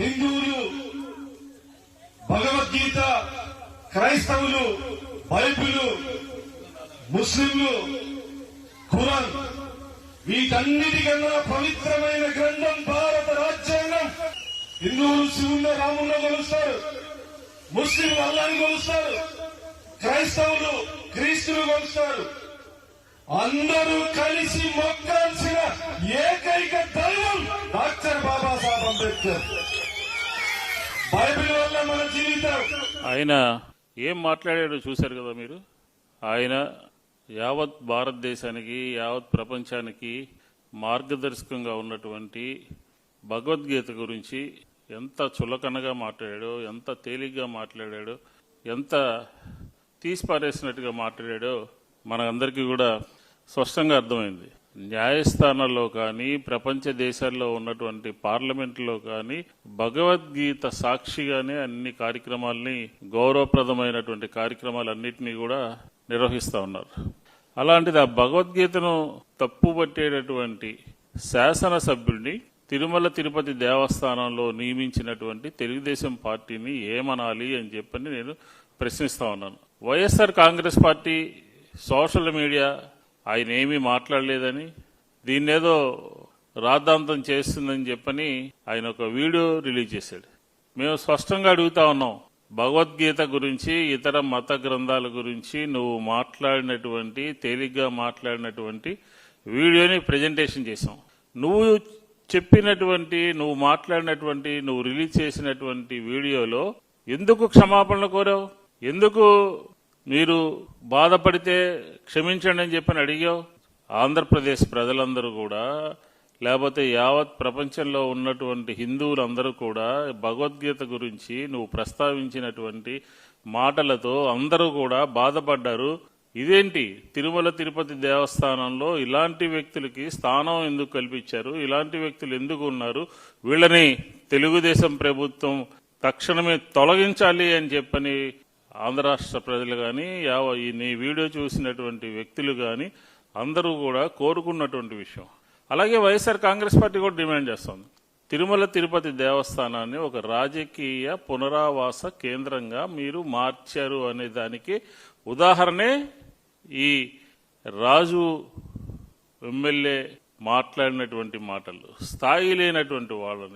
హిందువులు భగవద్గీత క్రైస్తవులు బైబిలు ముస్లింలు ఖురాన్ వీటన్నిటికన్నా పవిత్రమైన గ్రంథం భారత రాజ్యాంగం. హిందువులు శివుణ్ణి రాముణ్ణి కొలుస్తారు ముస్లింలు అల్లాని కొలుస్తారు క్రైస్తవులు క్రీస్తులు కొలుస్తారు. అందరూ కలిసి మొక్కాల్సిన ఏకైక దైవం డాక్టర్ బాబాసాహెబ్ అంబేద్కర్. ఆయన ఏం మాట్లాడాడో చూశారు కదా మీరు? ఆయన యావత్ భారతదేశానికి యావత్ ప్రపంచానికి మార్గదర్శకంగా ఉన్నటువంటి భగవద్గీత గురించి ఎంత చులకనగా మాట్లాడాడో ఎంత తేలిగ్గా మాట్లాడాడో ఎంత తీసిపారేసినట్టుగా మాట్లాడాడో మనందరికీ కూడా స్పష్టంగా అర్థమైంది. న్యాయస్థానాల్లో కానీ ప్రపంచ దేశాల్లో ఉన్నటువంటి పార్లమెంట్లో కానీ భగవద్గీత సాక్షిగానే అన్ని కార్యక్రమాల్ని గౌరవప్రదమైనటువంటి కార్యక్రమాలన్నింటినీ కూడా నిర్వహిస్తా ఉన్నారు. అలాంటిది ఆ భగవద్గీతను తప్పుపట్టేటటువంటి శాసనసభ్యుడిని తిరుమల తిరుపతి దేవస్థానంలో నియమించినటువంటి తెలుగుదేశం పార్టీని ఏమనాలి అని చెప్పని నేను ప్రశ్నిస్తా ఉన్నాను. YSR Congress party social media ఆయన ఏమీ మాట్లాడలేదని దీన్నేదో రాద్ధాంతం చేస్తుందని చెప్పని ఆయన ఒక వీడియో రిలీజ్ చేశాడు. మేము స్పష్టంగా అడుగుతా ఉన్నాం భగవద్గీత గురించి ఇతర మత గ్రంథాల గురించి నువ్వు మాట్లాడినటువంటి తేలిగ్గా మాట్లాడినటువంటి వీడియోని ప్రజెంటేషన్ చేసాం నువ్వు చెప్పినటువంటి నువ్వు మాట్లాడినటువంటి నువ్వు రిలీజ్ చేసినటువంటి వీడియోలో ఎందుకు క్షమాపణలు కోరావు? ఎందుకు మీరు బాధపడితే క్షమించండి అని చెప్పని అడిగావు? ఆంధ్రప్రదేశ్ ప్రజలందరూ కూడా లేకపోతే యావత్ ప్రపంచంలో ఉన్నటువంటి హిందువులందరూ కూడా భగవద్గీత గురించి నువ్వు ప్రస్తావించినటువంటి మాటలతో అందరూ కూడా బాధపడ్డారు. ఇదేంటి? తిరుమల తిరుపతి దేవస్థానంలో ఇలాంటి వ్యక్తులకి స్థానం ఎందుకు కల్పించారు? ఇలాంటి వ్యక్తులు ఎందుకు ఉన్నారు? వీళ్ళని తెలుగుదేశం ప్రభుత్వం తక్షణమే తొలగించాలి అని చెప్పని ఆంధ్ర రాష్ట్ర ప్రజలు కానీ యావ నీ వీడియో చూసినటువంటి వ్యక్తులు కానీ అందరూ కూడా కోరుకున్నటువంటి విషయం. అలాగే వైఎస్ఆర్ కాంగ్రెస్ పార్టీ కూడా డిమాండ్ చేస్తోంది. తిరుమల తిరుపతి దేవస్థానాన్ని ఒక రాజకీయ పునరావాస కేంద్రంగా మీరు మార్చారు అనే దానికి ఉదాహరణే ఈ రాజు ఎమ్మెల్యే మాట్లాడినటువంటి మాటలు స్థాయి లేనటువంటి వాళ్ళని